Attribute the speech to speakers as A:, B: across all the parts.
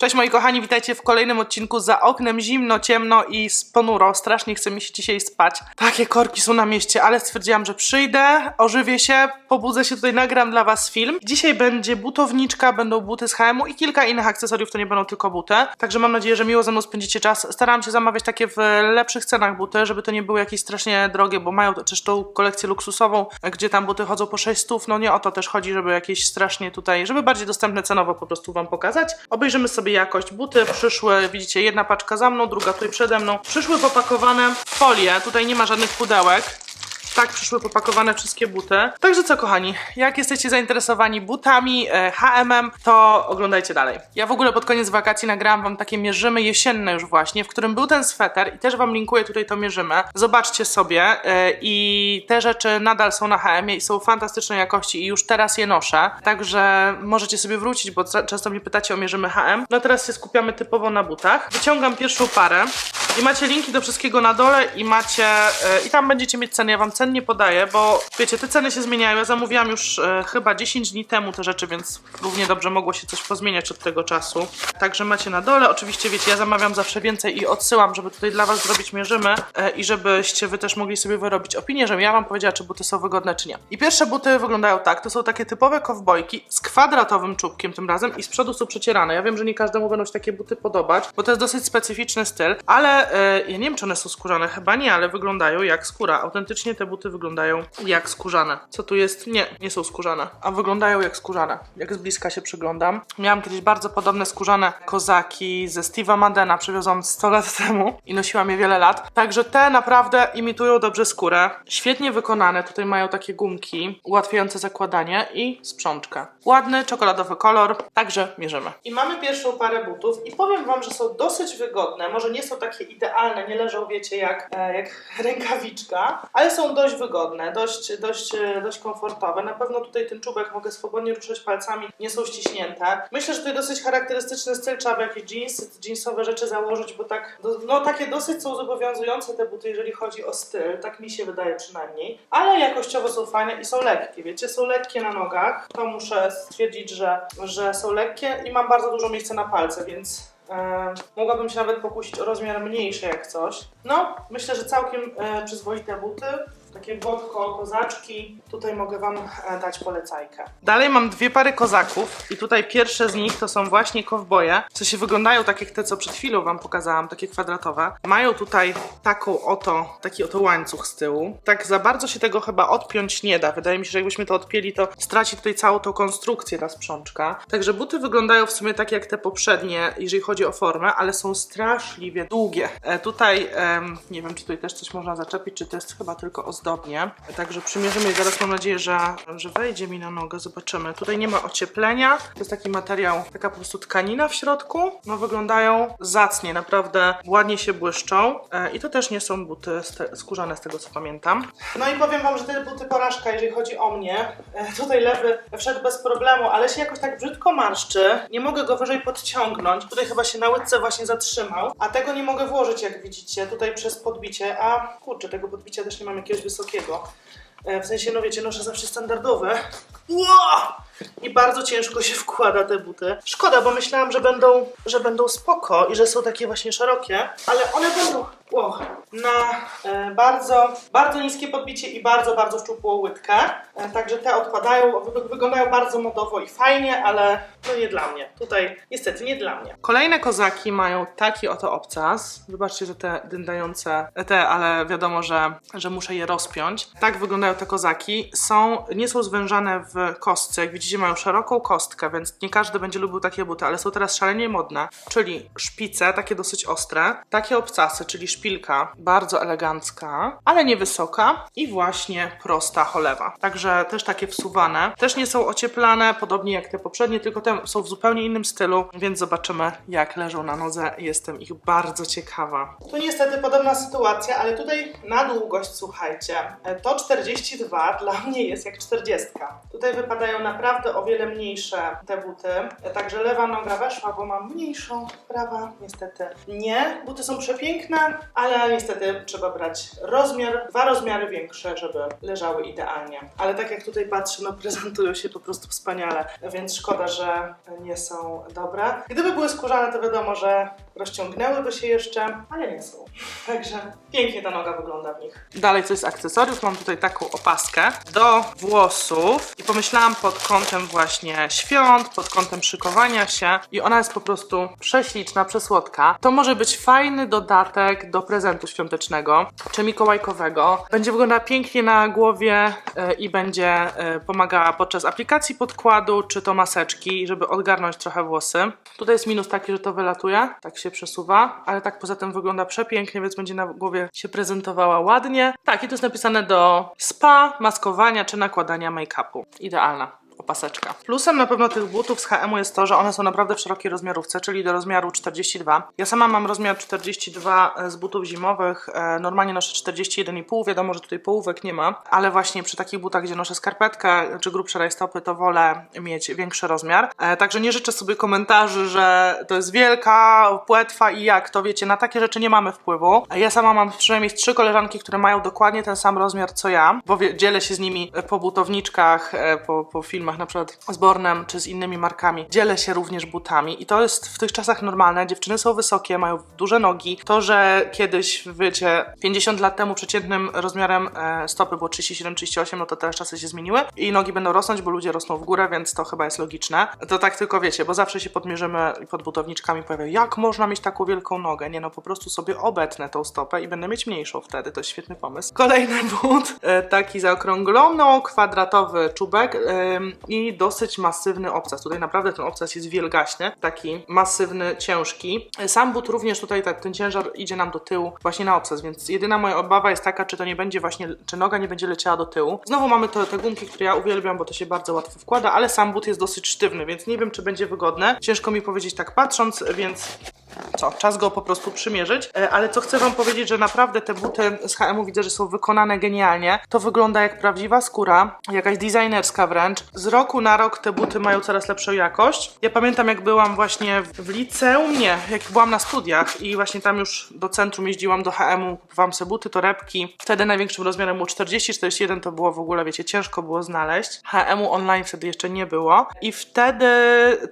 A: Cześć moi kochani, witajcie w kolejnym odcinku za oknem zimno, ciemno i ponuro. Strasznie chce mi się dzisiaj spać. Takie korki są na mieście, ale stwierdziłam, że przyjdę, ożywię się, pobudzę się tutaj, nagram dla was film. Dzisiaj będzie butowniczka, będą buty z HM-u i kilka innych akcesoriów, to nie będą tylko buty. Także mam nadzieję, że miło ze mną spędzicie czas. Starałam się zamawiać takie w lepszych cenach buty, żeby to nie były jakieś strasznie drogie, bo mają też tą kolekcję luksusową, gdzie tam buty chodzą po 600, no nie o to też chodzi, żeby jakieś strasznie tutaj, żeby bardziej dostępne cenowo po prostu wam pokazać. Obejrzymy sobie jakość. Buty przyszły, widzicie, jedna paczka za mną, druga tutaj przede mną. Przyszły popakowane w folię, tutaj nie ma żadnych pudełek. Tak przyszły popakowane wszystkie buty. Także co, kochani, jak jesteście zainteresowani butami, e, HM, to oglądajcie dalej. Ja w ogóle pod koniec wakacji nagrałam wam takie mierzymy jesienne już właśnie, w którym był ten sweter i też wam linkuję tutaj to mierzymy. Zobaczcie sobie e, i te rzeczy nadal są na HM i są fantastycznej jakości i już teraz je noszę. Także możecie sobie wrócić, bo często mnie pytacie o mierzymy HM. No teraz się skupiamy typowo na butach. Wyciągam pierwszą parę i macie linki do wszystkiego na dole i macie e, i tam będziecie mieć ceny. Ja wam cen nie podaję, bo wiecie, te ceny się zmieniają. Ja zamówiłam już e, chyba 10 dni temu te rzeczy, więc równie dobrze mogło się coś pozmieniać od tego czasu. Także macie na dole. Oczywiście wiecie, ja zamawiam zawsze więcej i odsyłam, żeby tutaj dla was zrobić mierzymy e, i żebyście wy też mogli sobie wyrobić opinię, żebym ja wam powiedziała, czy buty są wygodne, czy nie. I pierwsze buty wyglądają tak. To są takie typowe kowbojki z kwadratowym czubkiem tym razem i z przodu są przecierane. Ja wiem, że nie każdemu będą się takie buty podobać, bo to jest dosyć specyficzny styl, ale e, ja nie wiem, czy one są skórzane, chyba nie, ale wyglądają jak skóra. Autentycznie te buty wyglądają jak skórzane. Co tu jest? Nie, nie są skórzane, a wyglądają jak skórzane. Jak z bliska się przyglądam. Miałam kiedyś bardzo podobne skórzane kozaki ze Steve'a Madena, przywiozłam 100 lat temu i nosiłam je wiele lat. Także te naprawdę imitują dobrze skórę. Świetnie wykonane, tutaj mają takie gumki ułatwiające zakładanie i sprzączkę. Ładny, czekoladowy kolor, także mierzymy. I mamy pierwszą parę butów i powiem wam, że są dosyć wygodne. Może nie są takie idealne, nie leżą, wiecie, jak, e, jak rękawiczka, ale są dość wygodne, dość, dość, dość komfortowe. Na pewno tutaj ten czubek mogę swobodnie ruszać palcami, nie są ściśnięte. Myślę, że jest dosyć charakterystyczny styl, trzeba by jakieś jeansy, jeansowe rzeczy założyć, bo tak, no takie dosyć są zobowiązujące te buty, jeżeli chodzi o styl, tak mi się wydaje przynajmniej. Ale jakościowo są fajne i są lekkie, wiecie, są lekkie na nogach, to muszę stwierdzić, że, że są lekkie i mam bardzo dużo miejsca na palce, więc E, mogłabym się nawet pokusić o rozmiar mniejszy jak coś. No, myślę, że całkiem e, przyzwoite buty. Takie wodko, kozaczki. Tutaj mogę Wam e, dać polecajkę. Dalej mam dwie pary kozaków i tutaj pierwsze z nich to są właśnie kowboje. W sensie wyglądają tak jak te, co przed chwilą Wam pokazałam, takie kwadratowe. Mają tutaj taką oto, taki oto łańcuch z tyłu. Tak za bardzo się tego chyba odpiąć nie da. Wydaje mi się, że jakbyśmy to odpięli, to straci tutaj całą tą konstrukcję ta sprzączka. Także buty wyglądają w sumie tak jak te poprzednie, jeżeli chodzi o formę, ale są straszliwie długie. E, tutaj, nie wiem, czy tutaj też coś można zaczepić, czy to jest chyba tylko ozdobnie. Także przymierzymy i zaraz mam nadzieję, że, że wejdzie mi na nogę. Zobaczymy. Tutaj nie ma ocieplenia. To jest taki materiał, taka po prostu tkanina w środku. No wyglądają zacnie, naprawdę ładnie się błyszczą. E, I to też nie są buty skórzane z tego co pamiętam. No i powiem wam, że te buty porażka, jeżeli chodzi o mnie. E, Tutaj lewy wszedł bez problemu, ale się jakoś tak brzydko marszczy. Nie mogę go wyżej podciągnąć. Tutaj chyba się na łydce właśnie zatrzymał, a tego nie mogę włożyć, jak widzicie, tutaj przez podbicie. A kurczę, tego podbicia też nie mam jakiegoś wysokiego. E, W sensie, no wiecie, noszę zawsze standardowe. Ło! I bardzo ciężko się wkłada te buty. Szkoda, bo myślałam, że będą, że będą spoko i że są takie właśnie szerokie, ale one będą na e, bardzo, bardzo niskie podbicie i bardzo, bardzo szczupłą łydkę. E, także te odpadają, wy, wyglądają bardzo modowo i fajnie, ale to nie dla mnie. Tutaj niestety nie dla mnie. Kolejne kozaki mają taki oto obcas. Wybaczcie, że te dyndające, te, ale wiadomo, że, że muszę je rozpiąć. Tak wyglądają te kozaki. Są, nie są zwężane w kostce. Jak widzicie, mają szeroką kostkę, więc nie każdy będzie lubił takie buty, ale są teraz szalenie modne. Czyli szpice, takie dosyć ostre, takie obcasy, czyli szpilka, bardzo elegancka, ale niewysoka i właśnie prosta cholewa. Także też takie wsuwane. Też nie są ocieplane, podobnie jak te poprzednie, tylko te są w zupełnie innym stylu, więc zobaczymy jak leżą na nodze. Jestem ich bardzo ciekawa. Tu niestety podobna sytuacja, ale tutaj na długość, słuchajcie, to 42 dla mnie jest jak 40. Tutaj wypadają naprawdę o wiele mniejsze te buty, także lewa noga weszła, bo mam mniejszą, prawa niestety nie. Buty są przepiękne, ale niestety trzeba brać rozmiar, dwa rozmiary większe, żeby leżały idealnie. Ale tak jak tutaj patrzę, no prezentują się po prostu wspaniale, więc szkoda, że nie są dobre. Gdyby były skórzane, to wiadomo, że rozciągnęłyby się jeszcze, ale nie są. Także pięknie ta noga wygląda w nich. Dalej co jest akcesoriów, mam tutaj taką opaskę do włosów i pomyślałam pod kątem właśnie świąt, pod kątem szykowania się i ona jest po prostu prześliczna, przesłodka. To może być fajny dodatek do prezentu świątecznego czy mikołajkowego. Będzie wyglądała pięknie na głowie e, i będzie e, pomagała podczas aplikacji podkładu czy to maseczki, żeby odgarnąć trochę włosy. Tutaj jest minus taki, że to wylatuje, tak się przesuwa, ale tak poza tym wygląda przepięknie, więc będzie na głowie się prezentowała ładnie. Tak, i to jest napisane do spa, maskowania czy nakładania make-upu. Idealna opaseczka. Plusem na pewno tych butów z H&M jest to, że one są naprawdę w szerokiej rozmiarówce, czyli do rozmiaru 42. Ja sama mam rozmiar 42 z butów zimowych, e, normalnie noszę 41,5, wiadomo, że tutaj połówek nie ma, ale właśnie przy takich butach, gdzie noszę skarpetkę czy grubsze rajstopy, to wolę mieć większy rozmiar. E, Także nie życzę sobie komentarzy, że to jest wielka płetwa i jak, to wiecie, na takie rzeczy nie mamy wpływu. Ja sama mam przynajmniej trzy koleżanki, które mają dokładnie ten sam rozmiar co ja, bo dzielę się z nimi po butowniczkach, e, po, po filmach na przykład z Bornem czy z innymi markami. Dzielę się również butami i to jest w tych czasach normalne. Dziewczyny są wysokie, mają duże nogi. To, że kiedyś, wiecie, 50 lat temu przeciętnym rozmiarem e, stopy było 37-38, no to teraz czasy się zmieniły i nogi będą rosnąć, bo ludzie rosną w górę, więc to chyba jest logiczne. To tak tylko wiecie, bo zawsze się podmierzymy i pod butowniczkami powiem, jak można mieć taką wielką nogę? Nie no, po prostu sobie obetnę tą stopę i będę mieć mniejszą wtedy. To jest świetny pomysł. Kolejny but, e, taki zaokrąglono, kwadratowy czubek i dosyć masywny obcas. Tutaj naprawdę ten obcas jest wielgaśny, taki masywny, ciężki. Sam but również tutaj tak, ten ciężar idzie nam do tyłu właśnie na obcas, więc jedyna moja obawa jest taka, czy to nie będzie właśnie, czy noga nie będzie leciała do tyłu. Znowu mamy te, te gumki, które ja uwielbiam, bo to się bardzo łatwo wkłada, ale sam but jest dosyć sztywny, więc nie wiem, czy będzie wygodne. Ciężko mi powiedzieć tak patrząc, więc co, czas go po prostu przymierzyć. E, Ale co chcę wam powiedzieć, że naprawdę te buty z H&M widzę, że są wykonane genialnie. To wygląda jak prawdziwa skóra, jakaś designerska wręcz. Z roku na rok te buty mają coraz lepszą jakość. Ja pamiętam jak byłam właśnie w liceum, nie, jak byłam na studiach i właśnie tam już do centrum jeździłam do H&M, kupowałam sobie buty, torebki. Wtedy największym rozmiarem było 40, 41 to było w ogóle, wiecie, ciężko było znaleźć. H&M online wtedy jeszcze nie było i wtedy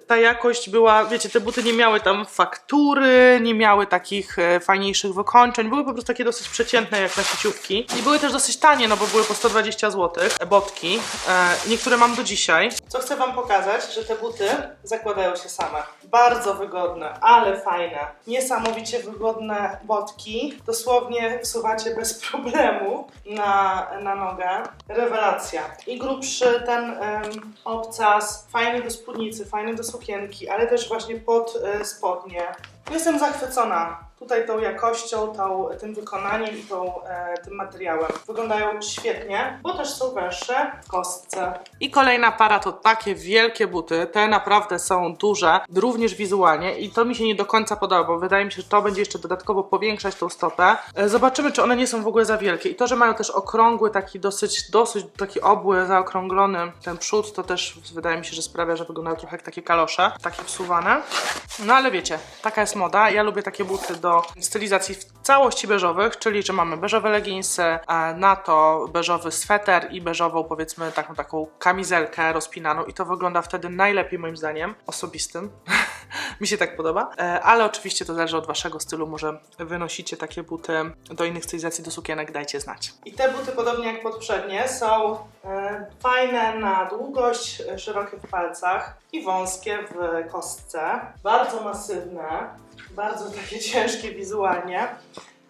A: ta jakość była, wiecie, te buty nie miały tam faktury, nie miały takich e, fajniejszych wykończeń, były po prostu takie dosyć przeciętne jak na sieciówki i były też dosyć tanie, no bo były po 120 zł, e, botki. E, niektóre mam do dzisiaj. Co chcę wam pokazać, że te buty zakładają się same. Bardzo wygodne, ale fajne. Niesamowicie wygodne botki. Dosłownie wsuwacie bez problemu na, na nogę. Rewelacja. I grubszy ten em, obcas, fajny do spódnicy, fajny do sukienki, ale też właśnie pod e, spodnie. Jestem zachwycona tutaj tą jakością, tą, tym wykonaniem i tą, e, tym materiałem. Wyglądają świetnie, bo też są węższe w kostce. I kolejna para to takie wielkie buty. Te naprawdę są duże, również wizualnie i to mi się nie do końca podoba, bo wydaje mi się, że to będzie jeszcze dodatkowo powiększać tą stopę. E, Zobaczymy, czy one nie są w ogóle za wielkie. I to, że mają też okrągły, taki dosyć, dosyć taki obły, zaokrąglony ten przód, to też wydaje mi się, że sprawia, że wyglądają trochę jak takie kalosze, takie wsuwane. No ale wiecie, taka jest moda. Ja lubię takie buty do stylizacji w całości beżowych, czyli że mamy beżowe leginsy, e, na to beżowy sweter i beżową powiedzmy taką taką kamizelkę rozpinaną i to wygląda wtedy najlepiej moim zdaniem, osobistym. Mi się tak podoba, E, ale oczywiście to zależy od waszego stylu, może wynosicie takie buty do innych stylizacji, do sukienek, dajcie znać. I te buty, podobnie jak poprzednie, są e, fajne na długość, e, szerokie w palcach i wąskie w kostce. Bardzo masywne, bardzo takie ciężkie wizualnie.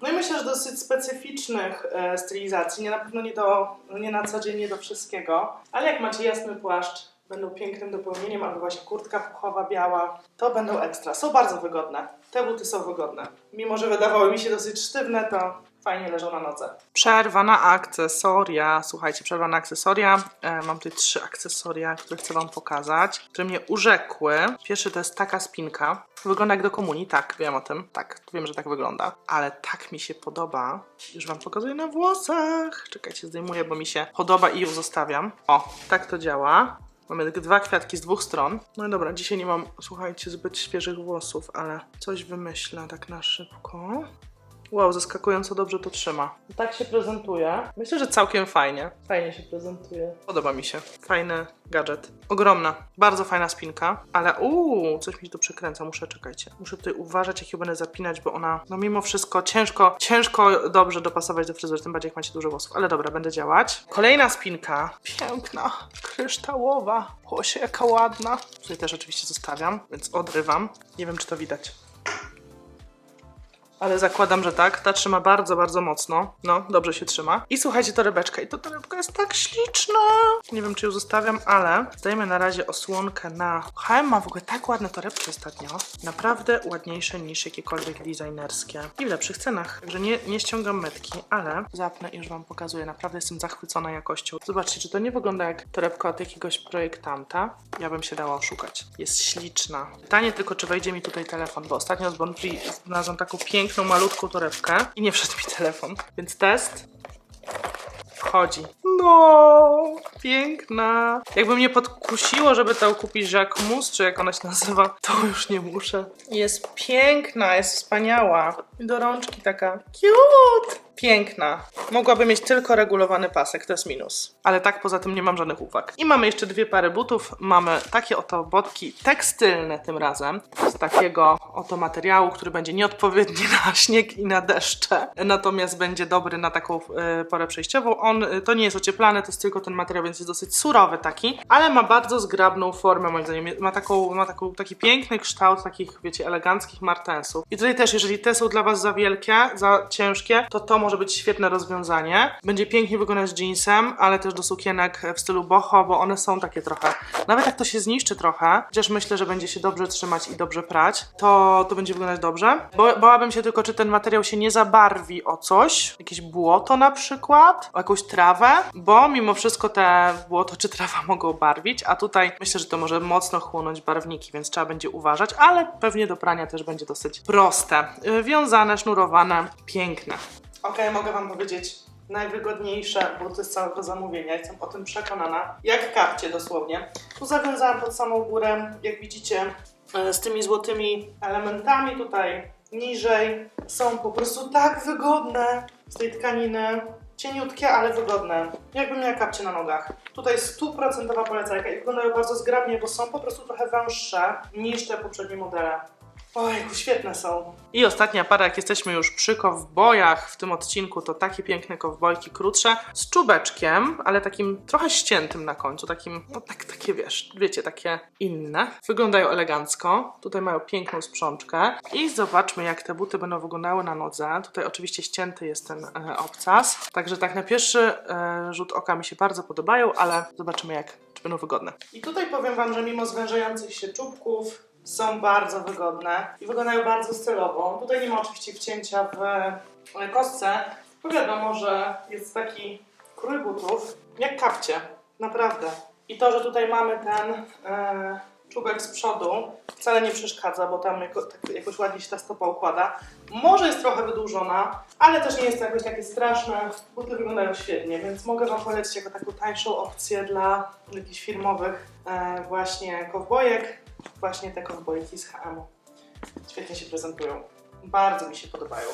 A: No i myślę, że dosyć specyficznych stylizacji, nie na pewno nie, do, nie na co dzień, nie do wszystkiego, ale jak macie jasny płaszcz, będą pięknym dopełnieniem, albo właśnie kurtka puchowa, biała, to będą ekstra. Są bardzo wygodne. Te buty są wygodne. Mimo, że wydawały mi się dosyć sztywne, to fajnie leżą na nodze. Przerwa na akcesoria. Słuchajcie, przerwa na akcesoria. E, mam tutaj trzy akcesoria, które chcę Wam pokazać, które mnie urzekły. Pierwszy to jest taka spinka. Wygląda jak do komunii, tak, wiem o tym. Tak, wiem, że tak wygląda. Ale tak mi się podoba. Już Wam pokazuję na włosach. Czekajcie, zdejmuję, bo mi się podoba i ją zostawiam. O, tak to działa. Mamy dwa kwiatki z dwóch stron. No i dobra, dzisiaj nie mam, słuchajcie, zbyt świeżych włosów, ale coś wymyślę tak na szybko. Wow, zaskakująco dobrze to trzyma. Tak się prezentuje. Myślę, że całkiem fajnie. Fajnie się prezentuje. Podoba mi się. Fajny gadżet. Ogromna. Bardzo fajna spinka. Ale uuu, coś mi się tu przekręca. Muszę, czekajcie. Muszę tutaj uważać, jak ją będę zapinać, bo ona, no mimo wszystko, ciężko, ciężko dobrze dopasować do fryzury, tym bardziej jak macie dużo włosów. Ale dobra, będzie działać. Kolejna spinka. Piękna. Kryształowa. Łosie, jaka ładna. Tutaj też oczywiście zostawiam, więc odrywam. Nie wiem, czy to widać. Ale zakładam, że tak. Ta trzyma bardzo, bardzo mocno. No, dobrze się trzyma. I słuchajcie, torebeczka. I to torebka jest tak śliczna. Nie wiem, czy ją zostawiam, ale zdajemy na razie osłonkę na... H&M ma w ogóle tak ładne torebki ostatnio. Naprawdę ładniejsze niż jakiekolwiek designerskie. I w lepszych cenach. Także nie, nie ściągam metki, ale zapnę i już wam pokazuję. Naprawdę jestem zachwycona jakością. Zobaczcie, czy to nie wygląda jak torebka od jakiegoś projektanta. Ja bym się dała oszukać. Jest śliczna. Pytanie tylko, czy wejdzie mi tutaj telefon, bo ostatnio z Bon Prix znalazłam taką piękną, malutką torebkę i nie wszedł mi telefon. Więc test. Wchodzi. No, piękna. Jakby mnie podkusiło, żeby to kupić Jacquemus, czy jak ona się nazywa, to już nie muszę. Jest piękna, jest wspaniała. I do rączki taka cute. Piękna. Mogłaby mieć tylko regulowany pasek, to jest minus. Ale tak poza tym nie mam żadnych uwag. I mamy jeszcze dwie pary butów. Mamy takie oto botki tekstylne tym razem. Z takiego oto materiału, który będzie nieodpowiedni na śnieg i na deszcze. Natomiast będzie dobry na taką e, porę przejściową. On e, to nie jest ocieplany, to jest tylko ten materiał, więc jest dosyć surowy taki, ale ma bardzo zgrabną formę moim zdaniem. Ma, taką, ma taką, taki piękny kształt takich, wiecie, eleganckich martensów. I tutaj też, jeżeli te są dla Was za wielkie, za ciężkie, to to może być świetne rozwiązanie. Będzie pięknie wyglądać z jeansem, ale też do sukienek w stylu boho, bo one są takie trochę. Nawet jak to się zniszczy trochę, chociaż myślę, że będzie się dobrze trzymać i dobrze prać, to to będzie wyglądać dobrze. Bo, bałabym się tylko, czy ten materiał się nie zabarwi o coś, jakieś błoto na przykład, o jakąś trawę, bo mimo wszystko te błoto czy trawa mogą barwić, a tutaj myślę, że to może mocno chłonąć barwniki, więc trzeba będzie uważać, ale pewnie do prania też będzie dosyć proste. Wiązane, sznurowane, piękne. Okej, mogę Wam powiedzieć, najwygodniejsze buty z całego zamówienia. Jestem o tym przekonana. Jak kapcie dosłownie. Tu zawiązałam pod samą górę, jak widzicie, e, z tymi złotymi elementami tutaj niżej. Są po prostu tak wygodne z tej tkaniny. Cieniutkie, ale wygodne. Jakbym miała kapcie na nogach. Tutaj stuprocentowa polecajka i wyglądają bardzo zgrabnie, bo są po prostu trochę węższe niż te poprzednie modele. Ojku, świetne są. I ostatnia para, jak jesteśmy już przy kowbojach w tym odcinku, to takie piękne kowbojki krótsze z czubeczkiem, ale takim trochę ściętym na końcu, takim, no tak, takie wiesz, wiecie, takie inne. Wyglądają elegancko. Tutaj mają piękną sprzączkę. I zobaczmy, jak te buty będą wyglądały na nodze. Tutaj oczywiście ścięty jest ten e, obcas. Także tak na pierwszy e, rzut oka mi się bardzo podobają, ale zobaczymy, jak czy będą wygodne. I tutaj powiem Wam, że mimo zwężających się czubków, są bardzo wygodne i wyglądają bardzo stylowo. Tutaj nie ma oczywiście wcięcia w e, kostce, bo wiadomo, że jest taki krój butów, jak kapcie, naprawdę. I to, że tutaj mamy ten e, czubek z przodu, wcale nie przeszkadza, bo tam jako, tak, jakoś ładnie się ta stopa układa. Może jest trochę wydłużona, ale też nie jest to jakoś takie straszne. Buty wyglądają świetnie, więc mogę Wam polecić jako taką tańszą opcję dla jakichś firmowych e, właśnie kowbojek właśnie te kowbojki z H&M. Świetnie się prezentują. Bardzo mi się podobają.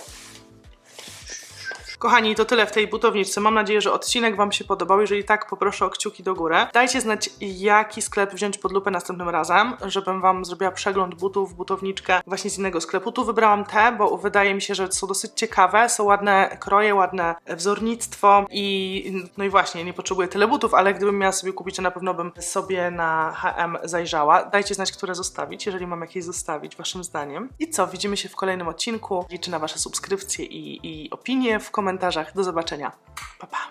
A: Kochani, to tyle w tej butowniczce. Mam nadzieję, że odcinek Wam się podobał. Jeżeli tak, poproszę o kciuki do góry. Dajcie znać, jaki sklep wziąć pod lupę następnym razem, żebym Wam zrobiła przegląd butów, butowniczkę właśnie z innego sklepu. Tu wybrałam te, bo wydaje mi się, że są dosyć ciekawe. Są ładne kroje, ładne wzornictwo i no i właśnie, nie potrzebuję tyle butów, ale gdybym miała sobie kupić, to na pewno bym sobie na H&M zajrzała. Dajcie znać, które zostawić, jeżeli mam jakieś zostawić, Waszym zdaniem. I co, widzimy się w kolejnym odcinku. Liczę na Wasze subskrypcje i, i opinie w komentarzach. Do zobaczenia. Pa, pa.